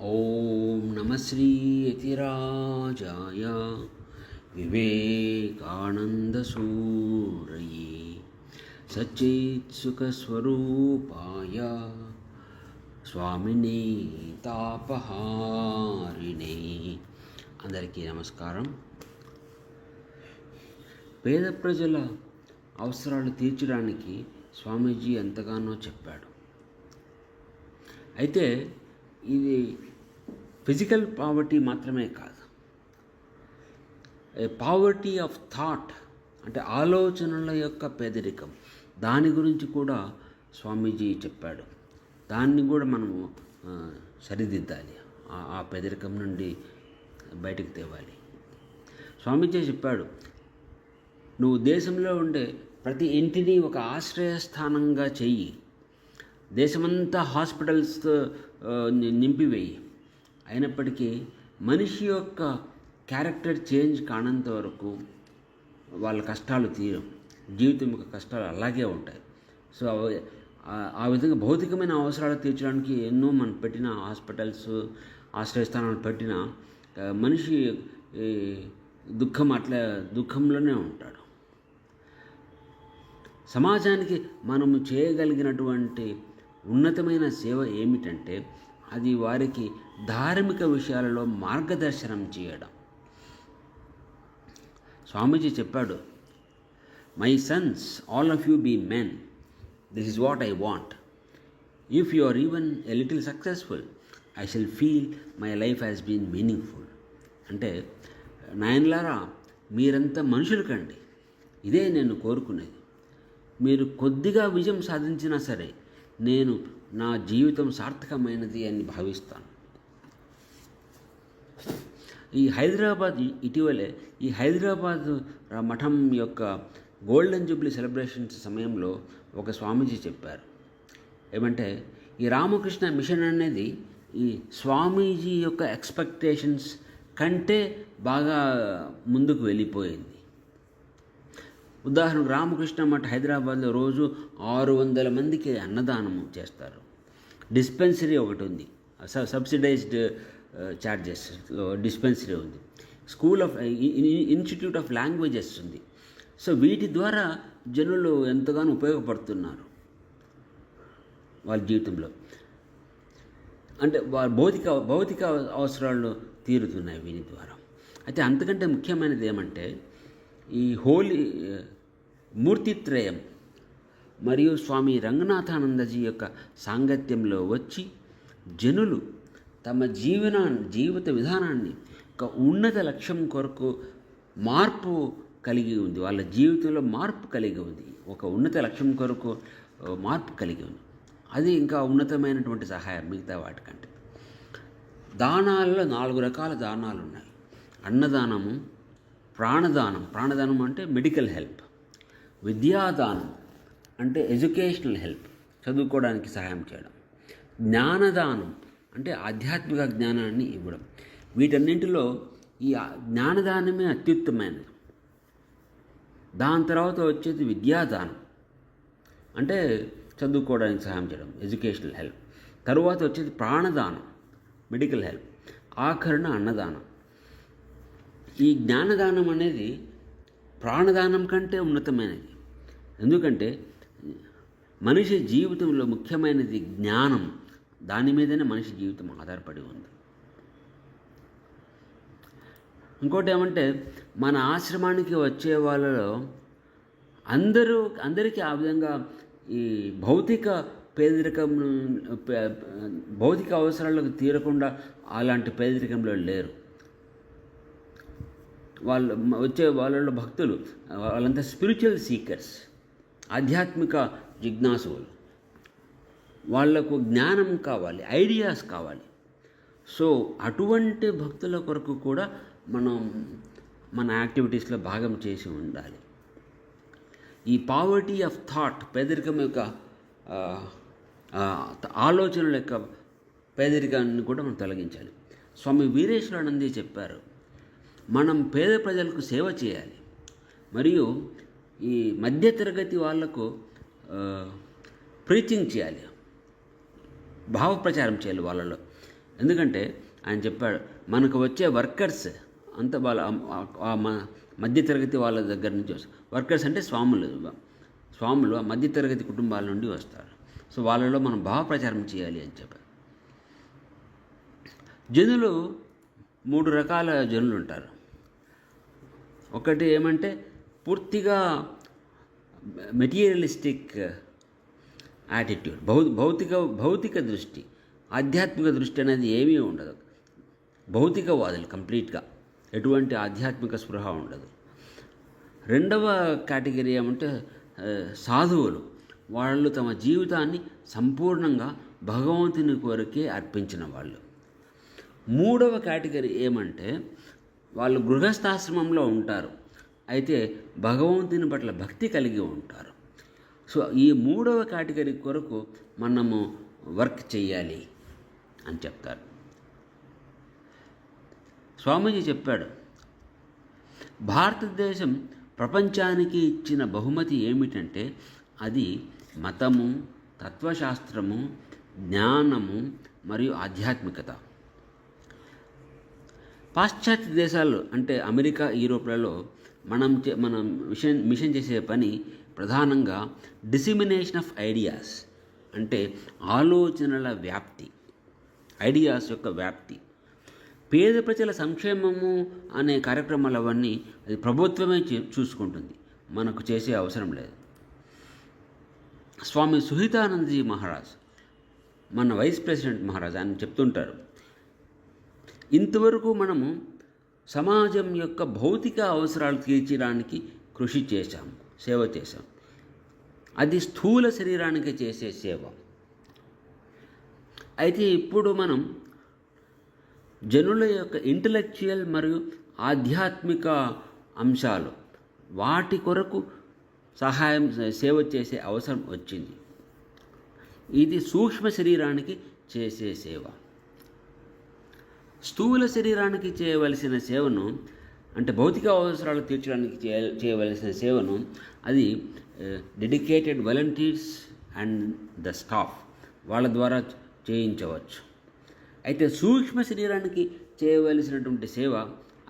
ఓం నమశ్రీ యతిరాజాయ వివేకానందసూరయే సచేత్సుకస్వరూపాయ స్వామిని తాపహారిణి. అందరికీ నమస్కారం. పేద ప్రజల అవసరాలు తీర్చడానికి స్వామీజీ ఎంతగానో చెప్పాడు. అయితే ఇది ఫిజికల్ పావర్టీ మాత్రమే కాదు. పావర్టీ ఆఫ్ థాట్ అంటే ఆలోచనల యొక్క పేదరికం. దాని గురించి కూడా స్వామీజీ చెప్పాడు. దాన్ని కూడా మనము సరిదిద్దాలి. ఆ- ఆ పేదరికం నుండి బయటకు తేవాలి. స్వామీజీ చెప్పాడు నువ్వు దేశంలో ఉండే ప్రతి ఇంటిని ఒక ఆశ్రయస్థానంగా చెయ్యి దేశమంతా హాస్పిటల్స్తో నింపివేయి. అయినప్పటికీ మనిషి యొక్క క్యారెక్టర్ చేంజ్ కానంత వరకు వాళ్ళ కష్టాలు తీరం జీవితం యొక్క కష్టాలు అలాగే ఉంటాయి. సో ఆ- విధంగా భౌతికమైన అవసరాలు తీర్చడానికి ఎన్నో మనం పెట్టిన హాస్పిటల్స్ ఆశ్రయస్థానాలు పెట్టిన మనిషి దుఃఖం అట్లా దుఃఖంలోనే ఉంటాడు. సమాజానికి మనము చేయగలిగినటువంటి ఉన్నతమైన సేవ ఏమిటంటే అది వారికి ధార్మిక విషయాలలో మార్గదర్శనం చేయడం. స్వామీజీ చెప్పాడు my sons all of you be men this is what I want if you are even a little successful I shall feel my life has been meaningful అంటే నాయనలారా మీరంతా మనుషులు కండి. ఇదే నేను కోరుకునేది. మీరు కొద్దిగా విజయం సాధించినా సరే నేను నా జీవితం సార్థకమైనది అని భావిస్తాను. ఈ హైదరాబాద్ ఇటీవలే ఈ హైదరాబాద్ మఠం యొక్క గోల్డెన్ జూబ్లీ సెలబ్రేషన్స్ సమయంలో ఒక స్వామీజీ చెప్పారు. ఏమంటే ఈ రామకృష్ణ మిషన్ అనేది ఈ స్వామీజీ యొక్క ఎక్స్పెక్టేషన్స్ కంటే బాగా ముందుకు వెళ్ళిపోయింది. ఉదాహరణకు రామకృష్ణ మఠ హైదరాబాద్లో రోజు ఆరు వందల మందికి అన్నదానం చేస్తారు. డిస్పెన్సరీ ఒకటి ఉంది. సబ్సిడైజ్డ్ ఛార్జెస్లో డిస్పెన్సరీ ఉంది. School of institute of languages ఉంది. సో వీటి ద్వారా జనులు ఎంతగానో ఉపయోగపడుతున్నారు వాళ్ళ జీవితంలో. అంటే వారి భౌతిక భౌతిక అవసరాలు తీరుతున్నాయి వీని ద్వారా. అయితే అంతకంటే ముఖ్యమైనది ఏమంటే ఈ హోలీ మూర్తిత్రయం. మరియు స్వామి రంగనాథానందజీ యొక్క సాంగత్యంలో వచ్చి జనులు తమ జీవన జీవిత విధానాన్ని ఒక ఉన్నత లక్ష్యం కొరకు మార్పు కలిగి ఉంది. వాళ్ళ జీవితంలో మార్పు కలిగి ఉంది. ఒక ఉన్నత లక్ష్యం కొరకు మార్పు కలిగి ఉంది. అది ఇంకా ఉన్నతమైనటువంటి సహాయం మిగతా వాటికంటే. దానాల్లో నాలుగు రకాల దానాలు ఉన్నాయి అన్నదానము ప్రాణదానం. ప్రాణదానం అంటే మెడికల్ హెల్ప్. విద్యాదానం అంటే ఎడ్యుకేషనల్ హెల్ప్ చదువుకోవడానికి సహాయం చేయడం. జ్ఞానదానం అంటే ఆధ్యాత్మిక జ్ఞానాన్ని ఇవ్వడం. వీటన్నింటిలో ఈ జ్ఞానదానమే అత్యుత్తమైనది. దాని తర్వాత వచ్చేది విద్యాదానం. అంటే చదువుకోవడానికి సహాయం చేయడం ఎడ్యుకేషనల్ హెల్ప్. తరువాత వచ్చేది ప్రాణదానం మెడికల్ హెల్ప్. ఆఖరణ అన్నదానం. ఈ జ్ఞానదానం అనేది ప్రాణదానం కంటే ఉన్నతమైనది. ఎందుకంటే మనిషి జీవితంలో ముఖ్యమైనది జ్ఞానం. దాని మీదనే మనిషి జీవితం ఆధారపడి ఉంది. ఇంకోటి ఏమంటే మన ఆశ్రమానికి వచ్చే వాళ్ళలో అందరూ అందరికీ ఆ విధంగా ఈ భౌతిక పేదరికం భౌతిక అవసరాలకు తీరకుండా అలాంటి పేదరికంలో లేరు. వాళ్ళు వచ్చే వాళ్ళలో భక్తులు వాళ్ళంతా స్పిరిచువల్ సీకర్స్ ఆధ్యాత్మిక జిజ్ఞాసువులు వాళ్ళకు జ్ఞానం కావాలి ఐడియాస్ కావాలి. సో అటువంటి భక్తుల కొరకు కూడా మనం మన యాక్టివిటీస్లో భాగం చేసి ఉండాలి. ఈ పావర్టీ ఆఫ్ థాట్ పేదరికం యొక్క ఆలోచనల యొక్క పేదరికాన్ని కూడా మనం తొలగించాలి. స్వామి వీరేశ్వరానందే చెప్పారు మనం పేద ప్రజలకు సేవ చేయాలి. మరియు ఈ మధ్యతరగతి వాళ్ళకు ప్రీచింగ్ చేయాలి. భావ ప్రచారం చేయాలి వాళ్ళలో. ఎందుకంటే ఆయన చెప్పాడు మనకు వచ్చే వర్కర్స్ అంత వాళ్ళ మధ్యతరగతి వాళ్ళ దగ్గర నుంచి వస్తారు వర్కర్స్ అంటే స్వాములు స్వాములు ఆ మధ్యతరగతి కుటుంబాల నుండి వస్తారు. సో వాళ్ళలో మనం భావ ప్రచారం చేయాలి అని చెప్పారు. జనులు మూడు రకాల జనులు ఉంటారు. ఒకటి ఏమంటే పూర్తిగా మెటీరియలిస్టిక్ యాటిట్యూడ్ భౌ భౌతిక భౌతిక దృష్టి ఆధ్యాత్మిక దృష్టి అనేది ఏమీ ఉండదు. భౌతికవాదులు కంప్లీట్గా ఎటువంటి ఆధ్యాత్మిక స్పృహ ఉండదు. రెండవ కేటగిరీ ఏమంటే సాధువులు. వాళ్ళు తమ జీవితాన్ని సంపూర్ణంగా భగవంతుని కొరకే అర్పించిన వాళ్ళు. మూడవ కేటగిరీ ఏమంటే వాళ్ళు గృహస్థాశ్రమంలో ఉంటారు. అయితే భగవంతుని పట్ల భక్తి కలిగి ఉంటారు. సో ఈ మూడవ కేటగిరీ కొరకు మనము వర్క్ చేయాలి అని చెప్తారు. స్వామీజీ చెప్పాడు భారతదేశం ప్రపంచానికి ఇచ్చిన బహుమతి ఏమిటంటే అది మతము తత్వశాస్త్రము జ్ఞానము మరియు ఆధ్యాత్మికత. పాశ్చాత్య దేశాలు అంటే అమెరికా యూరోప్లలో మనం చే మనం మిషన్ మిషన్ చేసే పని ప్రధానంగా డిసిమినేషన్ ఆఫ్ ఐడియాస్ అంటే ఆలోచనల వ్యాప్తి ఐడియాస్ యొక్క వ్యాప్తి. పేద ప్రజల సంక్షేమము అనే కార్యక్రమాలు అవన్నీ అది ప్రభుత్వమే చే- చూసుకుంటుంది. మనకు చేసే అవసరం లేదు. స్వామి సుహితానందజీ మహారాజ్ మన వైస్ ప్రెసిడెంట్ మహారాజ్ ఆయన చెప్తుంటారు ఇంతవరకు మనము సమాజం యొక్క భౌతిక అవసరాలు తీర్చడానికి కృషి చేశాం సేవ చేశాం. అది స్థూల శరీరానికి చేసే సేవ. అయితే ఇప్పుడు మనం జనుల యొక్క ఇంటలెక్చువల్ మరియు ఆధ్యాత్మిక అంశాలు వాటి కొరకు సహాయం సేవ చేసే అవసరం వచ్చింది. ఇది సూక్ష్మ శరీరానికి చేసే సేవ. స్థూల శరీరానికి చేయవలసిన సేవను అంటే భౌతిక అవసరాలు తీర్చడానికి చేయ చేయవలసిన సేవను అది dedicated volunteers and the staff వాళ్ళ ద్వారా చేయించవచ్చు. అయితే సూక్ష్మ శరీరానికి చేయవలసినటువంటి సేవ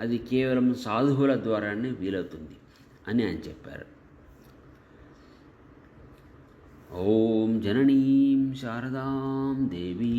అది కేవలం సాధువుల ద్వారానే వీలవుతుంది అని ఆయన చెప్పారు. ఓం జననీం శారదాం దేవీ